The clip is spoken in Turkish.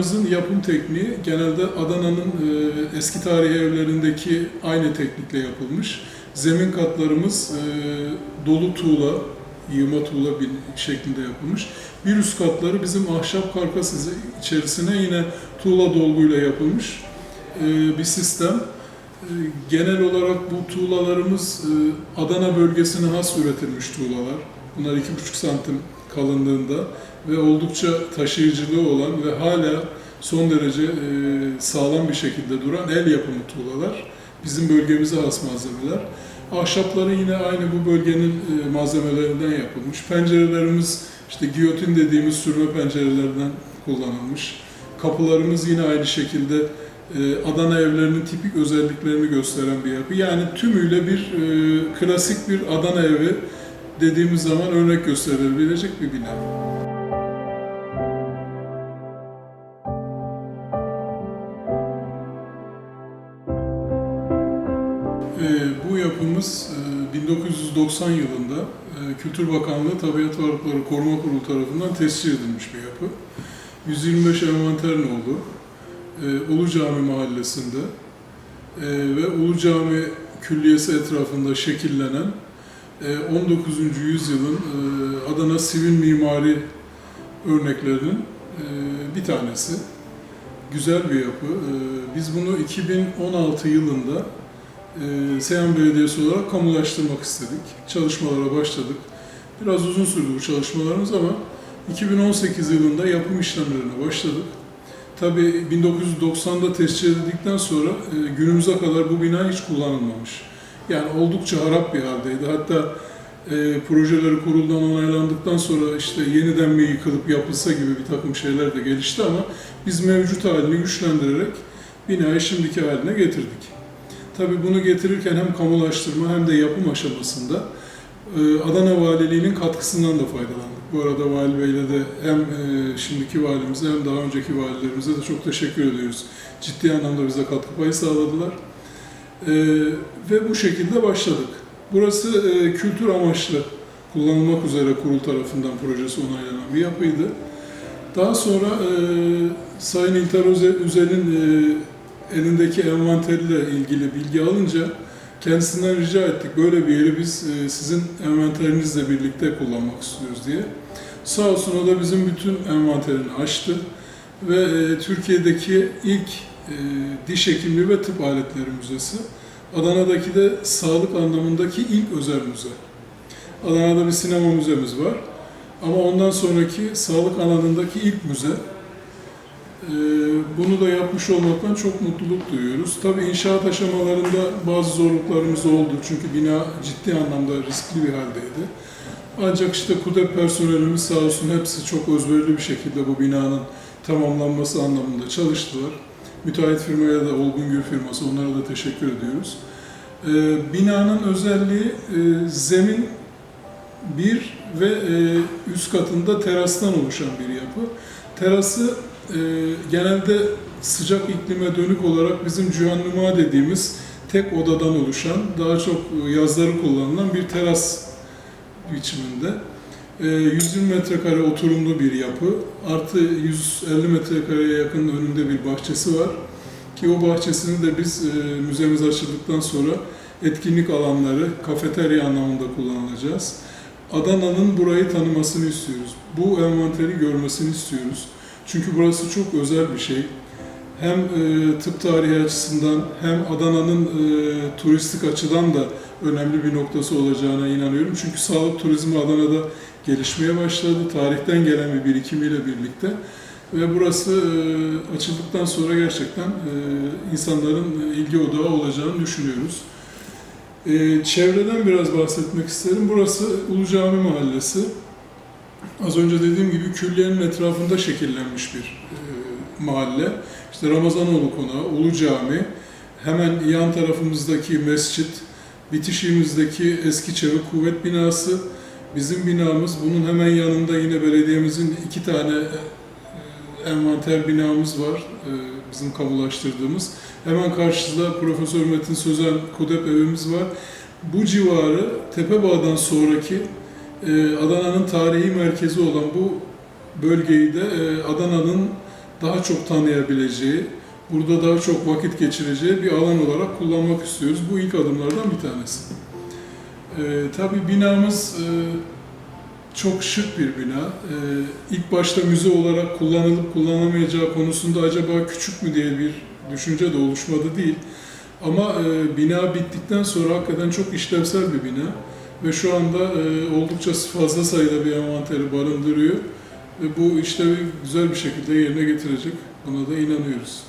Binamızın yapım tekniği genelde Adana'nın e, eski tarihi evlerindeki aynı teknikle yapılmış. Zemin katlarımız e, dolu tuğla, yığma tuğla bir şeklinde yapılmış. Bir üst katları bizim ahşap karkas içerisine yine tuğla dolguyla yapılmış e, bir sistem. Genel olarak bu tuğlalarımız Adana bölgesine has üretilmiş tuğlalar. Bunlar 2,5 santim kalınlığında ve oldukça taşıyıcılığı olan ve hala son derece e, sağlam bir şekilde duran el yapımı tuğlalar. Bizim bölgemize has malzemeler. Ahşapları yine aynı bu bölgenin e, malzemelerinden yapılmış. Pencerelerimiz işte giyotin dediğimiz sürme pencerelerden kullanılmış. Kapılarımız yine aynı şekilde e, Adana evlerinin tipik özelliklerini gösteren bir yapı. Yani tümüyle bir klasik bir Adana evi dediğimiz zaman örnek gösterilebilecek bir bina. Ee, bu yapımız e, 1990 yılında e, Kültür Bakanlığı Tabiat Varlıkları Koruma Kurulu tarafından tescil edilmiş bir yapı. 125 envanterin olduğu e, Ulu Cami mahallesinde e, ve Ulu Cami Külliyesi etrafında şekillenen e, 19. yüzyılın e, Adana sivil mimari örneklerinin e, bir tanesi. Güzel bir yapı. E, Biz bunu 2016 yılında e, Seyhan Belediyesi olarak kamulaştırmak istedik. Çalışmalara başladık. Biraz uzun sürdü bu çalışmalarımız ama 2018 yılında yapım işlemlerine başladık. Tabii 1990'da tescil edildikten sonra e, günümüze kadar bu bina hiç kullanılmamış. Yani oldukça harap bir haldeydi. Hatta e, projeleri kuruldan onaylandıktan sonra işte yeniden mi yıkılıp yapılsa gibi bir takım şeyler de gelişti ama biz mevcut halini güçlendirerek binayı şimdiki haline getirdik. Tabii bunu getirirken hem kamulaştırma hem de yapım aşamasında e, Adana Valiliği'nin katkısından da faydalandık. Bu arada Vali Bey'le de hem e, şimdiki valimize hem daha önceki valilerimize de çok teşekkür ediyoruz. Ciddi anlamda bize katkı payı sağladılar. E, Ve bu şekilde başladık. Burası e, kültür amaçlı kullanılmak üzere kurul tarafından projesi onaylanan bir yapıydı. Daha sonra e, Sayın İlter Öze- Üzel'in e, elindeki envanteriyle ilgili bilgi alınca kendisinden rica ettik. Böyle bir yeri biz e, sizin envanterinizle birlikte kullanmak istiyoruz diye. Sağ olsun o da bizim bütün envanterini açtı ve e, Türkiye'deki ilk diş hekimliği ve tıp aletleri müzesi. Adana'daki de sağlık anlamındaki ilk özel müze. Adana'da bir sinema müzemiz var. Ama ondan sonraki sağlık alanındaki ilk müze. Ee, Bunu da yapmış olmaktan çok mutluluk duyuyoruz. Tabii inşaat aşamalarında bazı zorluklarımız oldu. Çünkü bina ciddi anlamda riskli bir haldeydi. Ancak işte KUDEP personelimiz sağ olsun hepsi çok özverili bir şekilde bu binanın tamamlanması anlamında çalıştılar. Müteahhit firmaya da Olgun Gül firması onlara da teşekkür ediyoruz. Ee, Binanın özelliği e, zemin bir ve e, üst katında terastan oluşan bir yapı. Terası e, genelde sıcak iklime dönük olarak bizim cühannuma dediğimiz tek odadan oluşan, daha çok yazları kullanılan bir teras biçiminde. E, 120 metrekare oturumlu bir yapı, artı 150 metrekareye yakın önünde bir bahçesi var. Ki o bahçesini de biz e, müzemiz açıldıktan sonra etkinlik alanları, kafeterya anlamında kullanacağız. Adana'nın burayı tanımasını istiyoruz. Bu envanteri görmesini istiyoruz. Çünkü burası çok özel bir şey. Hem e, tıp tarihi açısından hem Adana'nın e, turistik açıdan da önemli bir noktası olacağına inanıyorum. Çünkü sağlık turizmi Adana'da gelişmeye başladı. Tarihten gelen bir birikimiyle birlikte. Ve burası e, açıldıktan sonra gerçekten e, insanların ilgi odağı olacağını düşünüyoruz. Ee, çevreden biraz bahsetmek isterim. Burası Ulu Cami Mahallesi. Az önce dediğim gibi külliyenin etrafında şekillenmiş bir e, mahalle. İşte Ramazanoğlu Konağı, Ulu Cami, hemen yan tarafımızdaki mescit, bitişiğimizdeki eski çevik kuvvet binası, bizim binamız. Bunun hemen yanında yine belediyemizin iki tane e, envanter binamız var, e, bizim kamulaştırdığımız. Hemen karşıda Profesör Metin Sözen KUDEP evimiz var. Bu civarı Tepebağ'dan sonraki e, Adana'nın tarihi merkezi olan bu bölgeyi de e, Adana'nın daha çok tanıyabileceği, burada daha çok vakit geçireceği bir alan olarak kullanmak istiyoruz. Bu ilk adımlardan bir tanesi. Ee, tabii binamız e, çok şık bir bina. Ee, ilk başta müze olarak kullanılıp kullanılamayacağı konusunda acaba küçük mü diye bir düşünce de oluşmadı değil. Ama e, bina bittikten sonra hakikaten çok işlevsel bir bina ve şu anda e, oldukça fazla sayıda bir envanteri barındırıyor ve bu işlevi güzel bir şekilde yerine getirecek. Buna da inanıyoruz.